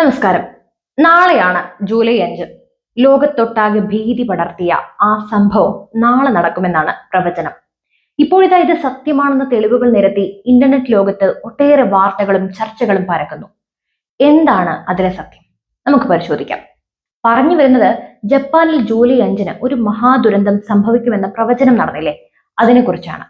നമസ്കാരം. നാളെയാണ് ജൂലൈ അഞ്ച്. ലോകത്തൊട്ടാകെ ഭീതി പടർത്തിയ ആ സംഭവം നാളെ നടക്കുമെന്നാണ് പ്രവചനം. ഇപ്പോഴിതാ ഇത് സത്യമാണെന്ന തെളിവുകൾ നിരത്തി ഇന്റർനെറ്റ് ലോകത്ത് ഒട്ടേറെ വാർത്തകളും ചർച്ചകളും പരക്കുന്നു. എന്താണ് അതിലെ സത്യം? നമുക്ക് പരിശോധിക്കാം. പറഞ്ഞു വരുന്നത് ജപ്പാനിൽ ജൂലൈ അഞ്ചിന് ഒരു മഹാദുരന്തം സംഭവിക്കുമെന്ന പ്രവചനം നടന്നില്ലേ? അതിനെക്കുറിച്ചാണ്.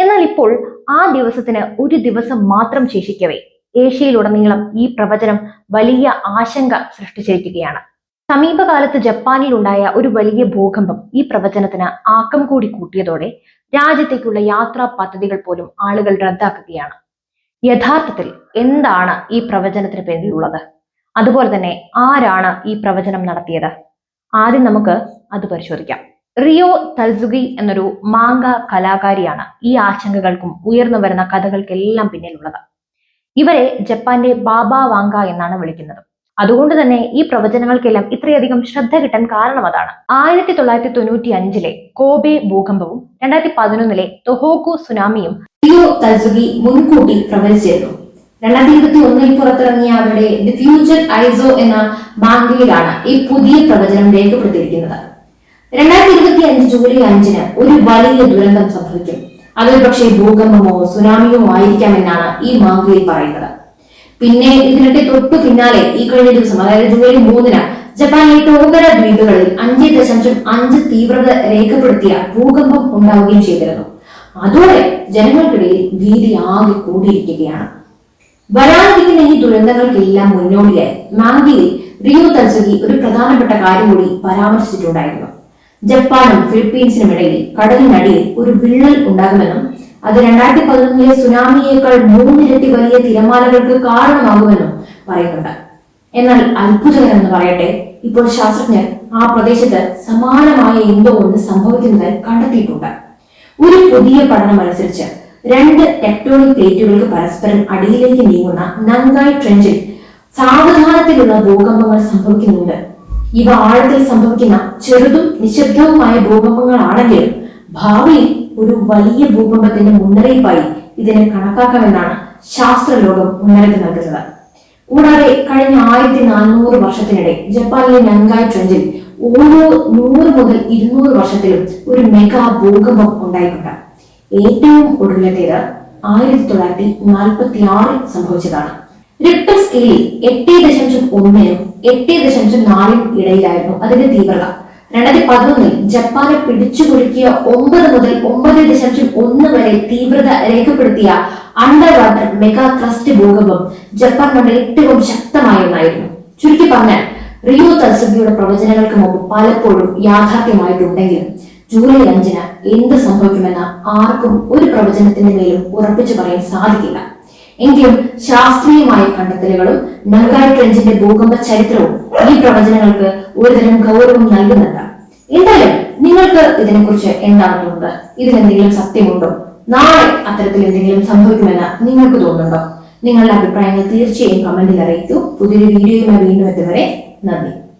എന്നാൽ ഇപ്പോൾ ആ ദിവസത്തിന് ഒരു ദിവസം മാത്രം ശേഷിക്കവേ ഏഷ്യയിലുടനീളം ഈ പ്രവചനം വലിയ ആശങ്ക സൃഷ്ടിച്ചിരിക്കുകയാണ്. സമീപകാലത്ത് ജപ്പാനിൽ ഉണ്ടായ ഒരു വലിയ ഭൂകമ്പം ഈ പ്രവചനത്തിന് ആക്കം കൂടി കൂട്ടിയതോടെ രാജ്യത്തേക്കുള്ള യാത്രാ പദ്ധതികൾ പോലും ആളുകൾ റദ്ദാക്കുകയാണ്. യഥാർത്ഥത്തിൽ എന്താണ് ഈ പ്രവചനത്തിന് പിന്നിലുള്ളത് അതുപോലെ തന്നെ ആരാണ് ഈ പ്രവചനം നടത്തിയത്? ആദ്യം നമുക്ക് അത് പരിശോധിക്കാം. റിയോ തൽസുഗി എന്നൊരു മാങ്ക കലാകാരിയാണ് ഈ ആശങ്കകൾക്കും ഉയർന്നു വരുന്ന കഥകൾക്കെല്ലാം പിന്നിലുള്ളത്. ഇവരെ ജപ്പാന്റെ ബാബ വാങ്ക എന്നാണ് വിളിക്കുന്നത്. അതുകൊണ്ട് തന്നെ ഈ പ്രവചനങ്ങൾക്കെല്ലാം ഇത്രയധികം ശ്രദ്ധ കിട്ടാൻ കാരണം അതാണ്. ആയിരത്തി തൊള്ളായിരത്തി തൊണ്ണൂറ്റി അഞ്ചിലെ കോബെ ഭൂകമ്പവും രണ്ടായിരത്തി പതിനൊന്നിലെ തൊഹോക്കു സുനാമിയും മുൻകൂട്ടി പ്രവചിച്ചിരുന്നു രണ്ടായിരത്തി ഇരുപത്തി ഒന്നിൽ പുറത്തിറങ്ങിയ അവരുടെ ദി ഫ്യൂച്ചർ ഐസോ എന്ന മാങ്കയിലാണ് ഈ പുതിയ പ്രവചനം രേഖപ്പെടുത്തിയിരിക്കുന്നത്. രണ്ടായിരത്തി ഇരുപത്തി അഞ്ച് ജൂലൈ അഞ്ചിന് ഒരു വലിയ ദുരന്തം സംഭവിക്കും. അതൊരു പക്ഷേ ഭൂകമ്പമോ സുനാമിയോ ആയിരിക്കാമെന്നാണ് ഈ മാങ്കയിൽ പറയുന്നത്. പിന്നെ ഇതിനൊക്കെ തൊട്ടു പിന്നാലെ ഈ കഴിഞ്ഞ ദിവസം അതായത് ജൂലൈ മൂന്നിന് ജപ്പാനിലെ ടോഗര ദ്വീപുകളിൽ അഞ്ച് ദശാംശം അഞ്ച് തീവ്രത രേഖപ്പെടുത്തിയ ഭൂകമ്പം ഉണ്ടാവുകയും ചെയ്തിരുന്നു. അതോടെ ജനങ്ങൾക്കിടയിൽ ഭീതി ആകെ കൂടിയിരിക്കുകയാണ്. വരാനിരിക്കുന്ന ഈ ദുരന്തങ്ങൾക്കെല്ലാം മുന്നോടിയായി മാങ്കിയിൽ റിയോ തൽസുകി ഒരു പ്രധാനപ്പെട്ട കാര്യം കൂടി പരാമർശിച്ചിട്ടുണ്ടായിരുന്നു. ജപ്പാനും ഫിലിപ്പീൻസിനും ഇടയിൽ കടലിനടിയിൽ ഒരു വിള്ളൽ ഉണ്ടാകുമെന്നും അത് രണ്ടായിരത്തി പതിനൊന്നിലെ സുനാമിയേക്കാൾ മൂന്നിരട്ടി വലിയ തിരമാലകൾക്ക് കാരണമാകുമെന്നും പറയുന്നുണ്ട്. എന്നാൽ അത്ഭുതകരം എന്ന് പറയട്ടെ ഇപ്പോൾ ശാസ്ത്രജ്ഞർ ആ പ്രദേശത്ത് സമാനമായ എന്തോ ഒന്ന് സംഭവിക്കുന്നതായി കണ്ടെത്തിയിട്ടുണ്ട്. ഒരു പുതിയ പഠനം അനുസരിച്ച് രണ്ട് ടെക്ടോണിക് പ്ലേറ്റുകൾക്ക് പരസ്പരം അടിയിലേക്ക് നീങ്ങുന്ന നങ്കായ് ട്രെഞ്ചിൽ സാവധാനത്തിലുള്ള ഭൂകമ്പങ്ങൾ സംഭവിക്കുന്നുണ്ട്. ഇവ ആഴത്തിൽ സംഭവിക്കുന്ന ചെറുതും നിശബ്ദവുമായ ഭൂകമ്പങ്ങളാണെങ്കിലും ഭാവിയിൽ ഒരു വലിയ ഭൂകമ്പത്തിന്റെ മുന്നറിയിപ്പായി ഇതിനെ കണക്കാക്കാമെന്നാണ് ശാസ്ത്രലോകം മുന്നറിയിപ്പ് നൽകുന്നത്. കൂടാതെ കഴിഞ്ഞ ആയിരത്തി നാനൂറ് വർഷത്തിനിടെ ജപ്പാനിലെ നങ്കായ് ട്രെഞ്ചിൽ ഓരോ നൂറ് മുതൽ ഇരുന്നൂറ് വർഷത്തിലും ഒരു മെഗാ ഭൂകമ്പം ഉണ്ടായിട്ടുണ്ട്. ഏറ്റവും ഒടുവിലത്തേത് ആയിരത്തി തൊള്ളായിരത്തി നാൽപ്പത്തി ആറിൽ സംഭവിച്ചതാണ്. റിക്ടർ സ്കെയിലിൽ എട്ട് ദശാംശം ഒന്നിനും എട്ട് ദശാംശം നാലിനും ഇടയിലായിരുന്നു അതിന്റെ തീവ്രത. രണ്ടായിരത്തി പതിനൊന്നിൽ ജപ്പാനെ പിടിച്ചുകുലുക്കിയ ഒമ്പത് മുതൽ ഒമ്പത് ദശാംശം ഒന്ന് വരെ തീവ്രത രേഖപ്പെടുത്തിയ അണ്ടർ വാട്ടർ മെഗാ ക്രസ്റ്റ് ഭൂകമ്പം ജപ്പാൻ കണ്ട ഏറ്റവും ശക്തമായ ഒന്നായിരുന്നു. ചുരുക്കി പറഞ്ഞാൽ റിയോ തൽസുബിയുടെ പ്രവചനങ്ങൾക്ക് മുമ്പ് പലപ്പോഴും യാഥാർത്ഥ്യമായിട്ടുണ്ടെങ്കിലും ജൂലൈ അഞ്ചിന് എന്ത് സംഭവിക്കുമെന്ന് ആർക്കും ഒരു പ്രവചനത്തിന്റെ മേലും ഉറപ്പിച്ചു പറയാൻ സാധിക്കില്ല. എങ്കിലും ശാസ്ത്രീയമായ കണ്ടെത്തലുകളും നങ്കായ് ട്രെഞ്ചിന്റെ ഭൂകമ്പ ചരിത്രവും ഈ പ്രവചനങ്ങൾക്ക് ഒരുതരം ഗൗരവം നൽകുന്നുണ്ട്. എന്തായാലും നിങ്ങൾക്ക് ഇതിനെക്കുറിച്ച് എന്താണ് തോന്നുന്നത് ഇതിലെന്തെങ്കിലും സത്യമുണ്ടോ? നാളെ അത്തരത്തിൽ എന്തെങ്കിലും സംഭവിക്കുമെന്ന് നിങ്ങൾക്ക് തോന്നുന്നുണ്ടോ? നിങ്ങളുടെ അഭിപ്രായങ്ങൾ തീർച്ചയായും കമന്റിൽ അറിയിക്കൂ. പുതിയൊരു വീഡിയോയുമായി വീണ്ടും എത്തുവരെ നന്ദി.